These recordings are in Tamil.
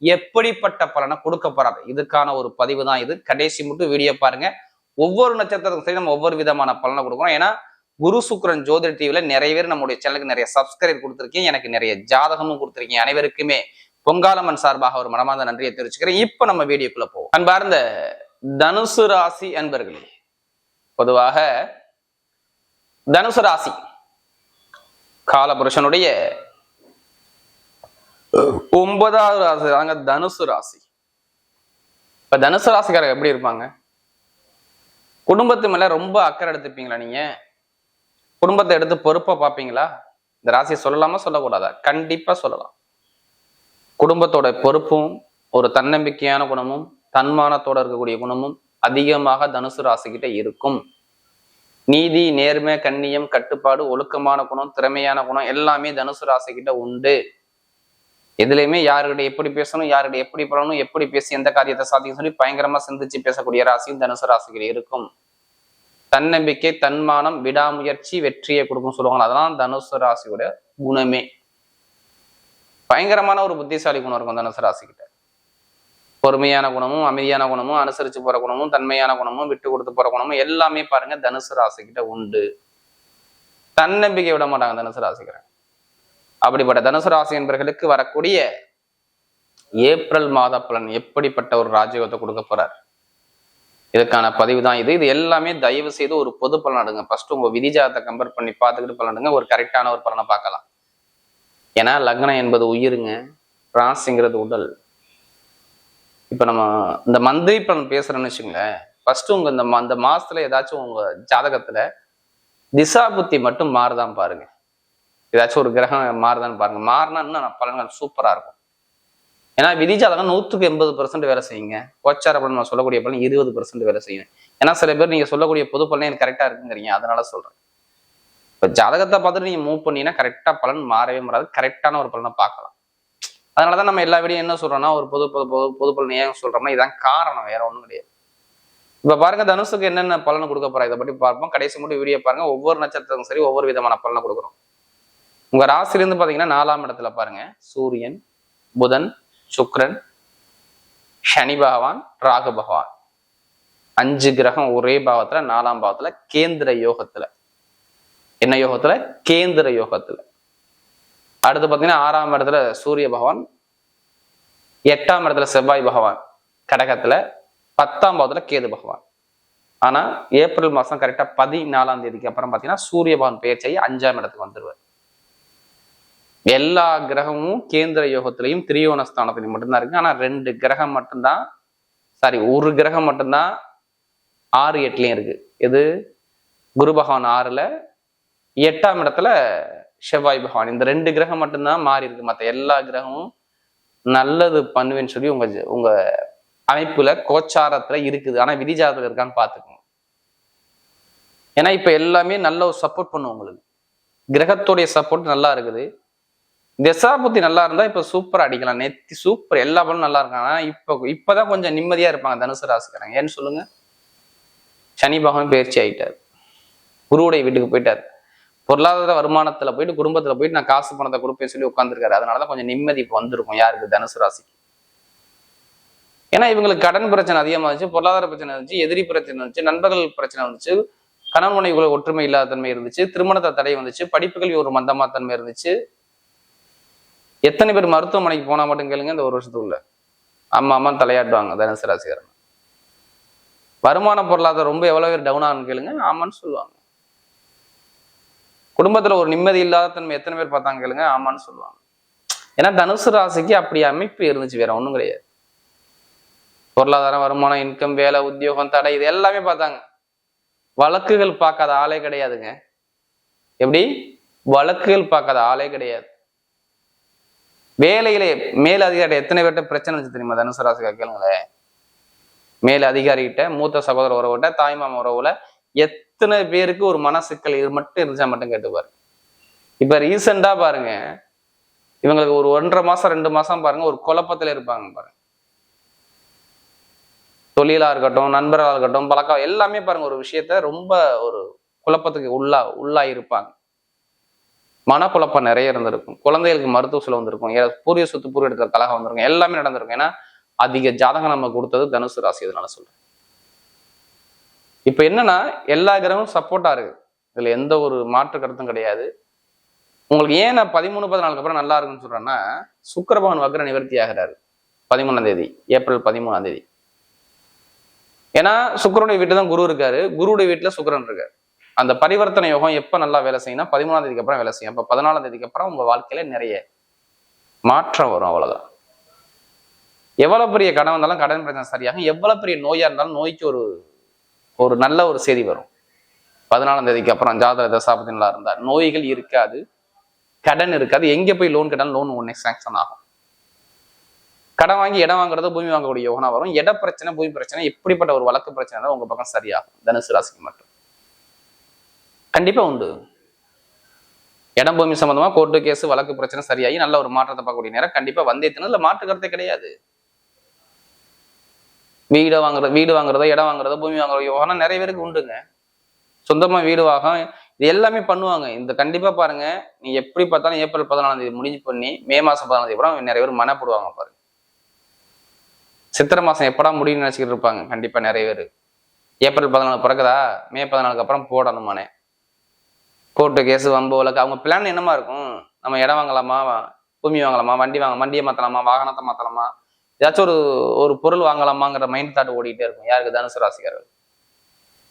எப்படிப்பட்ட பலனை கொடுக்க போறாரு இதுக்கான ஒரு பதிவு தான் இது. கடைசி மட்டும் வீடியோ பாருங்க. ஒவ்வொரு நட்சத்திரத்துக்கும் சரி நம்ம ஒவ்வொரு விதமான பலனை கொடுக்குறோம். ஏன்னா குரு சுக்ரன் ஜோதிட டிவியில நிறைய பேர் நம்முடைய சேனலுக்கு நிறைய சப்ஸ்கிரைப் கொடுத்துருக்கீங்க. எனக்கு நிறைய ஜாதகமும் கொடுத்துருக்கீங்க. அனைவருக்குமே பொங்காலம்மன் சார்பாக ஒரு மனமார்ந்த நன்றியை தெரிவிச்சுக்கிறேன். இப்ப நம்ம வீடியோக்குள்ள போவோம். அன்பார்ந்த தனுசு ராசி அன்பர்களே பொதுவாக தனுசு ராசி காலபுருஷனுடைய ஒன்பதாவது ராசி தாங்க தனுசு ராசி. இப்ப தனுசு ராசிக்காரங்க எப்படி இருப்பாங்க? குடும்பத்து மேல ரொம்ப அக்கறை எடுத்துப்பீங்களா நீங்க? குடும்பத்தை எடுத்து பொறுப்பா பார்ப்பீங்களா இந்த ராசியை சொல்லலாமா சொல்லக்கூடாதா? கண்டிப்பா சொல்லலாம். குடும்பத்தோட பொறுப்பும் ஒரு தன்னம்பிக்கையான குணமும் தன்மானத்தோட இருக்கக்கூடிய குணமும் அதிகமாக தனுசு ராசிக்கிட்ட இருக்கும். நீதி நேர்மை கண்ணியம் கட்டுப்பாடு ஒழுக்கமான குணம் திறமையான குணம் எல்லாமே தனுசு ராசிக்கிட்ட உண்டு. எதுலையுமே யாருக்கிட்ட எப்படி பேசணும் யாருக்கிட்ட எப்படி பண்ணணும் எப்படி பேசி எந்த காரியத்தை சாதிக்க சொல்லி பயங்கரமா சிந்திச்சு பேசக்கூடிய ராசியும் தனுசு ராசிகள் இருக்கும். தன்னம்பிக்கை தன்மானம் விடாமுயற்சி வெற்றியை கொடுக்கும் சொல்லுவாங்க அதெல்லாம் தனுசு ராசியோட குணமே. பயங்கரமான ஒரு புத்திசாலி குணம் இருக்கும் தனுசு ராசிக்கிட்ட. பொறுமையான குணமும் அமைதியான குணமும் அனுசரிச்சு போற குணமும் தன்மையான குணமும் விட்டு கொடுத்து போற குணமும் எல்லாமே பாருங்க தனுசு ராசிக்கிட்ட உண்டு. தன்னம்பிக்கை விட மாட்டாங்க தனுசு ராசிக்கிறேன் அப்படிப்பட்ட தனுசு ராசி என்பவர்களுக்கு வரக்கூடிய ஏப்ரல் மாத பலன் எப்படிப்பட்ட ஒரு ராஜயோகத்தை கொடுக்க போறார்? இதுக்கான பதிவு தான் இது. இது எல்லாமே தயவு செய்து ஒரு பொது பலன் எடுங்க ஃபர்ஸ்ட் உங்க விதிஜாதத்தை கம்பேர் பண்ணி பார்த்துக்கிட்டு பலனடுங்க ஒரு கரெக்டான ஒரு பலனை பார்க்கலாம். ஏன்னா லக்னம் என்பது உயிருங்க. ராசிங்கிறது உடல். இப்போ நம்ம இந்த மந்திரி பலன் பேசுறேன்னு வச்சுங்களேன் ஃபர்ஸ்ட் உங்க இந்த அந்த மாசத்துல ஏதாச்சும் உங்க ஜாதகத்துல திசா புத்தி மட்டும் மாறுதான் பாருங்க. ஏதாச்சும் ஒரு கிரகம் மாறுதான்னு பாருங்க. மாறினா இன்னும் பலன்கள் சூப்பரா இருக்கும். ஏன்னா விதி ஜாதகம் நூற்றுக்கு எண்பது பர்சன்ட் வேலை செய்யுங்க. கோச்சார பலன் நான் சொல்லக்கூடிய பலன் இருபது பர்சன்ட் வேலை செய்யும் ஏன்னா சில பேர் நீங்க சொல்லக்கூடிய பொது பலன் எனக்கு கரெக்டா இருக்குங்கிறீங்க. அதனால சொல்றேன். இப்ப ஜாதகத்தை பார்த்துட்டு நீங்க மூவ் பண்ணீங்கன்னா கரெக்டா பலன் மாறவே மாறாது. கரெக்டான ஒரு பலனை பார்க்கலாம். அதனாலதான் நம்ம எல்லா வீடியும் என்ன சொல்றோம்னா ஒரு பொது பொது பொது பொது பலன் ஏன் சொல்றோம்னா இதான் காரணம். வேற ஒண்ணும் கிடையாது. இப்ப பாருங்க தனுசுக்கு என்னென்ன பலன் கொடுக்க போறா? இதை பத்தி பார்ப்போம். கடைசி மட்டும் வீடியோ பாருங்க. ஒவ்வொரு நட்சத்திரத்துக்கும் சரி ஒவ்வொரு விதமான பலனை கொடுக்குறோம். உங்க ராசிலிருந்து பாத்தீங்கன்னா நாலாம் இடத்துல பாருங்க. சூரியன் புதன் சுக்ரன் சனி பகவான் ராகு பகவான். அஞ்சு கிரகம் ஒரே பாவத்துல நாலாம் பாவத்துல கேந்திர யோகத்துல. என்ன யோகத்துல? கேந்திர யோகத்துல. அடுத்து பாத்தீங்கன்னா ஆறாம் இடத்துல சூரிய பகவான் எட்டாம் இடத்துல செவ்வாய் பகவான் கடகத்துல பத்தாம் பாவத்துல கேது பகவான். ஆனா ஏப்ரல் மாசம் கரெக்டா பதினாலாம் தேதிக்கு அப்புறம் பாத்தீங்கன்னா சூரிய பகவான் செய்ய அஞ்சாம் இடத்துக்கு வந்துருவார். எல்லா கிரகமும் கேந்திர யோகத்திலையும் திரியோண ஸ்தானத்திலையும் மட்டும்தான் இருக்கு. ஆனா ரெண்டு கிரகம் மட்டும்தான் சாரி ஒரு கிரகம் மட்டும்தான் ஆறு எட்டுலையும் இருக்கு. இது குரு பகவான் ஆறுல எட்டாம் இடத்துல செவ்வாய் பகவான். இந்த ரெண்டு கிரகம் மட்டும்தான் மாறி இருக்கு. மற்ற எல்லா கிரகமும் நல்லது பண்ணுவேன்னு சொல்லி உங்க உங்க அமைப்புல கோச்சாரத்துல இருக்குது. ஆனா விதிஜாதகம் இருக்கான்னு பாத்துக்கோங்க ஏன்னா இப்ப எல்லாமே நல்ல ஒரு சப்போர்ட் பண்ணும் உங்களுக்கு. கிரகத்துடைய சப்போர்ட் நல்லா இருக்குது. தசாபுத்தி நல்லா இருந்தா இப்ப சூப்பரா அடிக்கலாம். நெத்தி சூப்பர் எல்லா பலனும் நல்லா இருக்காங்க. இப்ப இப்பதான் கொஞ்சம் நிம்மதியா இருப்பாங்க தனுசு ராசிக்காரங்க. ஏன்னு சொல்லுங்க? சனி பகவான் பயிற்சி ஆயிட்டார். குருவுடைய வீட்டுக்கு போயிட்டார். பொருளாதார வருமானத்துல போயிட்டு குடும்பத்துல போயிட்டு நான் காசு பணத்தை கொடுப்பேன்னு சொல்லி உட்காந்துருக்காரு அதனாலதான் கொஞ்சம் நிம்மதி இப்ப வந்திருக்கும். யாருக்கு? தனுசு ராசிக்கு. ஏன்னா இவங்களுக்கு கடன் பிரச்சனை அதிகமா இருந்துச்சு பொருளாதார பிரச்சனை இருந்துச்சு எதிரி பிரச்சனை இருந்துச்சு நண்பர்கள் பிரச்சனை வந்துச்சு கணவன் மனைவிக்குள்ள ஒற்றுமை இல்லாத தன்மை இருந்துச்சு திருமணத்தை தடை வந்துச்சு படிப்புகள் ஒரு மந்தமா தன்மை இருந்துச்சு. எத்தனை பேர் மருத்துவமனைக்கு போனா மட்டும் கேளுங்க இந்த ஒரு வருஷத்துக்குள்ள. அம்மா அம்மா தலையாட்டுவாங்க தனுசு ராசிக்காரன் வருமான பொருளாதாரம் ரொம்ப எவ்வளவு பேர் டவுன் ஆகுன்னு கேளுங்க ஆமான்னு சொல்லுவாங்க. குடும்பத்துல ஒரு நிம்மதி இல்லாத தன்மை எத்தனை பேர் பார்த்தாங்க கேளுங்க ஆமான்னு சொல்லுவாங்க. ஏன்னா தனுசு ராசிக்கு அப்படி அமைப்பு இருந்துச்சு வேற ஒண்ணும் கிடையாது. பொருளாதாரம் வருமானம் இன்கம் வேலை உத்தியோகம் தடை இது எல்லாமே பார்த்தாங்க. வழக்குகள் பார்க்காத ஆளே கிடையாதுங்க. எப்படி? வழக்குகள் பார்க்காத ஆளே கிடையாது. வேலையிலே மேல் அதிகாரி எத்தனை பேர்ட்ட பிரச்சனை இருந்துச்சு தெரியுமா? தனுசு ராசிக்கா கேளுங்களேன் மேல் அதிகாரிகிட்ட மூத்த சகோதர உறவுகிட்ட தாய்மாம உறவுல எத்தனை பேருக்கு ஒரு மனசிக்கல் இது மட்டும் இருந்துச்சா மட்டும் கேட்டுப்பாரு. இப்ப ரீசெண்டா பாருங்க. இவங்களுக்கு ஒரு ஒன்றரை மாசம் ரெண்டு மாசம் பாருங்க ஒரு குழப்பத்துல இருப்பாங்க பாருங்க. தொழிலா இருக்கட்டும் நண்பர்களா இருக்கட்டும் பழக்கம் எல்லாமே பாருங்க ஒரு விஷயத்த ரொம்ப ஒரு குழப்பத்துக்கு உள்ளா உள்ளா இருப்பாங்க மனக்குழப்பம் நிறைய இருந்திருக்கும். குழந்தைகளுக்கு மருத்துவ செலவு வந்திருக்கும். பூரிய சொத்து பூர்வ இடத்துல கலகம் வந்திருக்கும். எல்லாமே நடந்திருக்கும். ஏன்னா அதிக ஜாதகம் நம்ம கொடுத்தது தனுசு ராசி இதனால சொல்றேன். இப்போ என்னன்னா எல்லா கிரகமும் சப்போர்ட்டா இருக்கு. இதுல எந்த ஒரு மாற்று கருத்தும் கிடையாது. உங்களுக்கு ஏன் நான் பதிமூணு பதினாலுக்கு அப்புறம் நல்லா இருக்குன்னு சொல்றேன்னா சுக்கரபவன் வக்ர நிவர்த்தி ஆகிறாரு. பதிமூணாம் தேதி ஏப்ரல் பதிமூணாம் தேதி. ஏன்னா சுக்கரனுடைய வீட்டில் தான் குரு இருக்காரு. குருடைய வீட்டில் சுக்கரன் இருக்காரு. அந்த பரிவர்த்தனை யோகம் எப்போ நல்லா வேலை செய்யும்னா பதிமூணாம் தேதிக்கு அப்புறம் வேலை செய்யும். அப்போ பதினாலாம் தேதிக்கு அப்புறம் உங்கள் வாழ்க்கையில நிறைய மாற்றம் வரும் அவ்வளோதான் எவ்வளோ பெரிய கடன் வந்தாலும் கடன் பிரச்சனை சரியாகும். எவ்வளோ பெரிய நோயாக இருந்தாலும் நோய்க்கு ஒரு ஒரு நல்ல ஒரு செய்தி வரும். பதினாலாம் தேதிக்கு அப்புறம் ஜாதக தசாபதி நல்லா இருந்தால் நோய்கள் இருக்காது. கடன் இருக்காது. எங்கே போய் லோன் கேட்டாலும் லோன் உடனே சாங்ஷன் ஆகும். கடன் வாங்கி இடம் வாங்குறது பூமி வாங்கக்கூடிய யோகனா வரும். இட பிரச்சனை பூமி பிரச்சனை எப்படிப்பட்ட ஒரு வழக்கு பிரச்சனை தான் உங்கள் பக்கம் சரியாகும். தனுசு ராசிக்கு மட்டும். கண்டிப்பாக உண்டு. இடம் பூமி சம்மந்தமாக கோர்ட்டு கேஸ் வழக்கு பிரச்சனை சரியாகி நல்ல ஒரு மாற்றத்தை பார்க்கக்கூடிய நேரம் கண்டிப்பாக வந்தே இல்ல மாற்று கருத்தே கிடையாது. வீடு வாங்குறது வீடு வாங்குறதோ இடம் வாங்குறதோ பூமி வாங்குறதோ யோகனா நிறைய பேருக்கு உண்டுங்க. சொந்தமாக வீடு வாகம் இது எல்லாமே பண்ணுவாங்க. இந்த கண்டிப்பாக பாருங்க நீ எப்படி பார்த்தாலும் ஏப்ரல் பதினாலாம் தேதி முடிஞ்சு பண்ணி மே மாதம் பதினாலாம் தேதி அப்புறம் நிறைய பேர் மனப்படுவாங்க பாருங்க. சித்திரை மாதம் எப்படா முடியும்னு நினச்சிக்கிட்டு இருப்பாங்க. கண்டிப்பாக நிறைய பேர். ஏப்ரல் பதினாலு பிறகுதா? மே பதினாலுக்கு அப்புறம் போடணுமானே. கோர்ட்டு கேஸ் வம்பு வழக்கு அவங்க பிளான் என்னமா இருக்கும்? நம்ம இடம் வாங்கலாமா? பூமி வாங்கலாமா? வண்டி வாங்க வண்டியை மாற்றலாமா வாகனத்தை மாற்றலாமா ஏதாச்சும் ஒரு ஒரு பொருள் வாங்கலாமாங்கிற மைண்ட் தாட் ஓடிக்கிட்டே இருக்கும். யாருக்கு? தனுசு ராசிக்காரர்கள்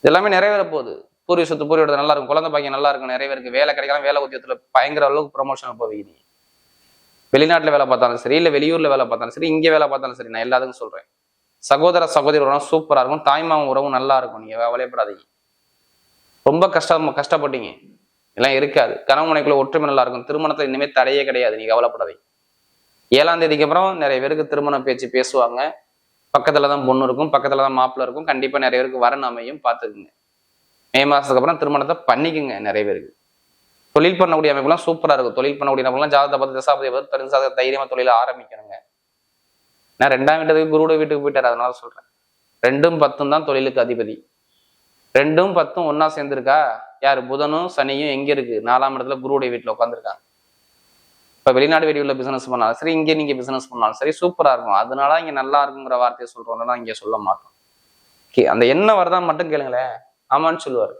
இது எல்லாமே நிறைவேற போகுது. பூர்வீக சொத்து பூர்வீக நல்லா இருக்கும். குழந்தை பாக்கியம் நல்லா இருக்கும். நிறைய பேருக்கு வேலை கிடைக்கலாம் வேலை உத்தியத்துல பயங்கர அளவுக்கு ப்ரொமோஷன் போவீங்க வெளிநாட்டில் வேலை பார்த்தாலும் சரி இல்லை வெளியூரில் வேலை பார்த்தாலும் சரி இங்கே வேலை பார்த்தாலும் சரி நான் எல்லாத்துக்கும் சொல்கிறேன் சகோதர சகோதரி உறவு சூப்பராக இருக்கும். தாய்மாவும் உறவும் நல்லா இருக்கும். நீங்கள் கவலைப்படாதீங்க. ரொம்ப கஷ்டம் கஷ்டப்பட்டீங்க. எல்லாம் இருக்காது. கணவன் மனைக்குள்ள ஒற்றுமை நல்லா இருக்கும். திருமணத்தில் இனிமே தடையே கிடையாது. நீ கவலைப்படாதீங்க ஏழாம் தேதிக்கு அப்புறம் நிறைய பேருக்கு திருமண பேச்சு பேசுவாங்க. பக்கத்துல தான் பொண்ணு இருக்கும். பக்கத்துல தான் மாப்பிள்ள இருக்கும். கண்டிப்பா நிறைய பேருக்கு வரன் அமையும். பார்த்துக்குங்க. மே மாசத்துக்கு அப்புறம் திருமணத்தை பண்ணிக்குங்க நிறைய பேருக்கு. தொழில் பண்ணக்கூடிய அமைப்புலாம் சூப்பரா இருக்கும். தொழில் பண்ணக்கூடிய அமைப்புலாம் ஜாதகத்தை பார்த்து தசாபதி பார்த்து தெரிஞ்சாத தைரியமா தொழில ஆரம்பிக்கணுங்க. நான் ரெண்டாம் வீட்டுக்கு குருவோட வீட்டுக்கு போயிட்டாரு. அதனால சொல்றேன். ரெண்டும் பத்தும் தான் தொழிலுக்கு அதிபதி. ரெண்டும் பத்தும் ஒன்னா சேர்ந்துருக்கா? யார்? புதனும் சனியும் எங்க இருக்கு? நாலாம் இடத்துல குருவுடைய வீட்டுல உட்காந்துருக்காங்க இப்போ வெளிநாடு வெளியுள்ள பிசினஸ் பண்ணாலும் சரி இங்கே நீங்க பிசினஸ் பண்ணாலும் சரி சூப்பரா இருக்கும். அதனால இங்கே நல்லா இருக்குங்கிற வார்த்தையை சொல்றோம்னா இங்கே சொல்ல மாட்டோம். ஓகே அந்த என்ன வருதா மட்டும் கேளுங்களேன். ஆமான்னு சொல்லுவாரு.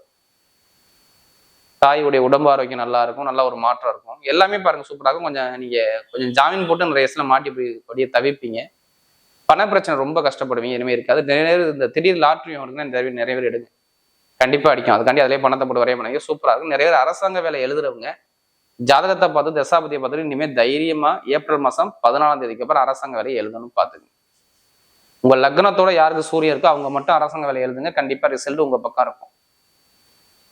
தாயுடைய உடம்பு ஆரோக்கியம் நல்லா இருக்கும் நல்ல ஒரு மாற்றம் இருக்கும். எல்லாமே பாருங்க சூப்பரா இருக்கும். கொஞ்சம் நீங்க கொஞ்சம் ஜாமீன் போட்டு நிறைய வயசுல மாட்டி போய் அப்படியே தவிப்பீங்க. பண பிரச்சனை ரொம்ப கஷ்டப்படுவீங்க இனிமே இருக்காது. நிறைய இந்த திடீர் லாட்ரியும் இருக்குன்னா நிறைய நிறைய பேர் எடுங்க. கண்டிப்பாக அடிக்கும். அதுக்காண்டி அதிலே பணத்தை போட்டு வரைய பண்ணாங்க சூப்பராக இருக்கும். நிறைய பேர் அரசாங்க வேலை எழுதுறவங்க ஜாதகத்தை பார்த்து தசாபதியை பார்த்துட்டு இனிமேல் தைரியமாக ஏப்ரல் மாதம் பதினாலாம் தேதிக்கு அப்புறம் அரசாங்க வேலையை எழுதணும்னு பார்த்துங்க உங்கள் லக்னத்தோட யாருக்கு சூரியன் இருக்கோ அவங்க மட்டும் அரசாங்க வேலை எழுதுங்க. கண்டிப்பாக ரிசல்ட் உங்கள் பக்கம் இருக்கும்.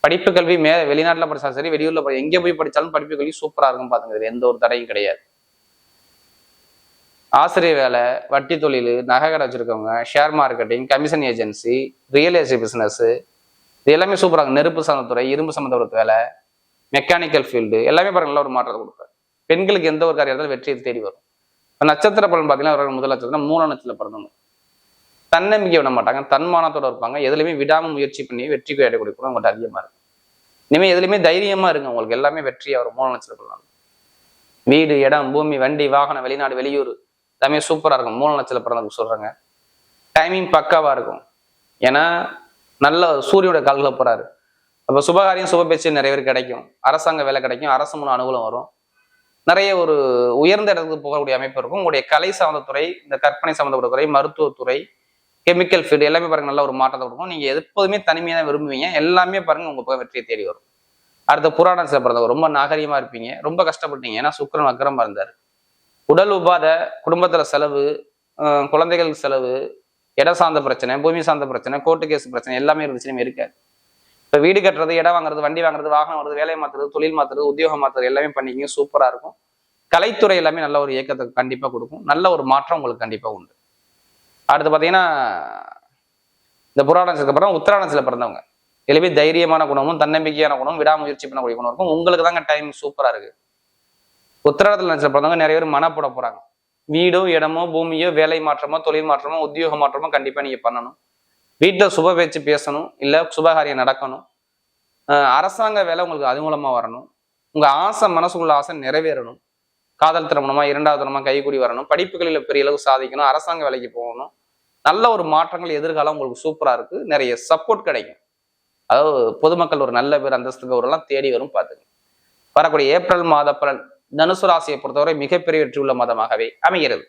படிப்பு கல்வி மே வெளிநாட்டில் படித்தாலும் சரி வெளியூரில் படி எங்கே போய் படித்தாலும் படிப்பு கல்வி சூப்பராக இருக்கும் பாத்துங்க இதுல எந்த ஒரு தடையும் கிடையாது. ஆசிரியர் வேலை வட்டி தொழில் நகை கடை வச்சிருக்கவங்க share marketing commission agency real estate business இது எல்லாமே சூப்பராக இருக்கும் நெருப்பு சார்ந்த துறை இரும்பு சம்மந்தப்பட்ட வேலை மெக்கானிக்கல் ஃபீல்டு எல்லாமே பாருங்க நல்ல ஒரு மாற்றத்தை கொடுப்பேன் பெண்களுக்கு எந்த ஒரு காரியத்தில் வெற்றியை தேடி வரும். இப்போ நட்சத்திர பலன் பார்த்தீங்கன்னா ஒரு முதல் நட்சத்திரம் மூணு நட்சத்திரம் பிறந்தவங்க. தன்னம்பிக்கை விட மாட்டாங்க. தன்மானத்தோட இருப்பாங்க. எதுலையுமே விடாமல் முயற்சி பண்ணி வெற்றிக்கு அடையக்கூடிய குணம் உங்கள்கிட்ட அதிகமாக இருக்கும் இனிமேல் எதுலையுமே தைரியமாக இருங்க. உங்களுக்கு எல்லாமே வெற்றியாக வரும் மூணு நட்சத்திர பலன் வீடு இடம் பூமி வண்டி வாகனம் வெளிநாடு வெளியூர் எல்லாமே சூப்பராக இருக்கும். மூணு நட்சத்திர பிறந்தவங்க சொல்கிறாங்க டைமிங் பக்காவாக இருக்கும். ஏன்னா நல்ல சூரியோட கால்களை போறாரு. அப்போ சுபகாரியம் சுப பேச்சு நிறைய பேர் கிடைக்கும். அரசாங்க வேலை கிடைக்கும். அரசு மூலம் அனுகூலம் வரும். நிறைய ஒரு உயர்ந்த இடத்துக்கு போகக்கூடிய அமைப்பு இருக்கும். உங்களுடைய கலை சார்ந்த துறை இந்த கற்பனை சம்மந்தப்பட்ட துறை மருத்துவத்துறை கெமிக்கல் ஃபீல்டு எல்லாமே பாருங்க நல்ல ஒரு மாற்றத்தை கொடுக்கும். நீங்க எப்போதுமே தனிமையாக தான் விரும்புவீங்க. எல்லாமே பாருங்க உங்க பக்கம் வெற்றியை தேடி வரும். அடுத்த புராணம் பிறந்தவர். ரொம்ப நாகரிகமா இருப்பீங்க. ரொம்ப கஷ்டப்பட்டீங்க. ஏன்னா சுக்கரன் அக்கரமாக இருந்தார். உடல் உபாதை குடும்பத்துல செலவு குழந்தைகள் செலவு இடம் சார்ந்த பிரச்சனை பூமி சார்ந்த பிரச்சனை கோர்ட்டு கேஸ் பிரச்சனை எல்லாமே இருந்துச்சுன்னு இருக்காது. இப்போ வீடு கட்டுறது இடம் வாங்குறது வண்டி வாங்குறது வாகனம் வருது வேலை மாத்துறது தொழில் மாத்துறது உத்தியோகம் மாத்துறது எல்லாமே பண்ணிக்கிங்க சூப்பராக இருக்கும். கலைத்துறை எல்லாமே நல்ல ஒரு இயக்கத்தை கண்டிப்பாக கொடுக்கும். நல்ல ஒரு மாற்றம் உங்களுக்கு கண்டிப்பாக உண்டு. அடுத்து பார்த்தீங்கன்னா இந்த புராணத்துக்கு அப்புறம் உத்தராணத்துல பிறந்தவங்க. எல்லாமே தைரியமான குணமும் தன்னம்பிக்கையான குணமும் விடாமுயற்சி பண்ணக்கூடிய குணம் இருக்கும். உங்களுக்கு தாங்க டைம் சூப்பராக இருக்குது உத்தராணத்தில் நினைச்ச பிறந்தவங்க நிறைய பேர் மனப்பட போகிறாங்க வீடோ இடமோ பூமியோ வேலை மாற்றமோ தொழில் மாற்றமோ உத்தியோக மாற்றமோ கண்டிப்பாக நீங்கள் பண்ணணும். வீட்டில் சுப பேச்சு பேசணும் இல்லை சுபகாரியம் நடக்கணும். அரசாங்க வேலை உங்களுக்கு அது மூலமாக வரணும். உங்கள் ஆசை மனசுக்குள்ள ஆசை நிறைவேறணும். காதல் திருமணமா இரண்டாவது திருமணமா கைகூடி வரணும். படிப்புகளில் பெரிய அளவு சாதிக்கணும். அரசாங்க வேலைக்கு போகணும். நல்ல ஒரு மாற்றங்கள் எதிர்காலம் உங்களுக்கு சூப்பராக இருக்குது நிறைய சப்போர்ட் கிடைக்கும். அதாவது பொதுமக்கள் ஒரு நல்ல பேர் அந்தஸ்து கௌரவம் தேடி வரும் பார்த்துங்க வரக்கூடிய ஏப்ரல் மாத பலன் தனுசு ராசியை பொறுத்தவரை மிகப்பெரிய வெற்றி உள்ள அமைகிறது.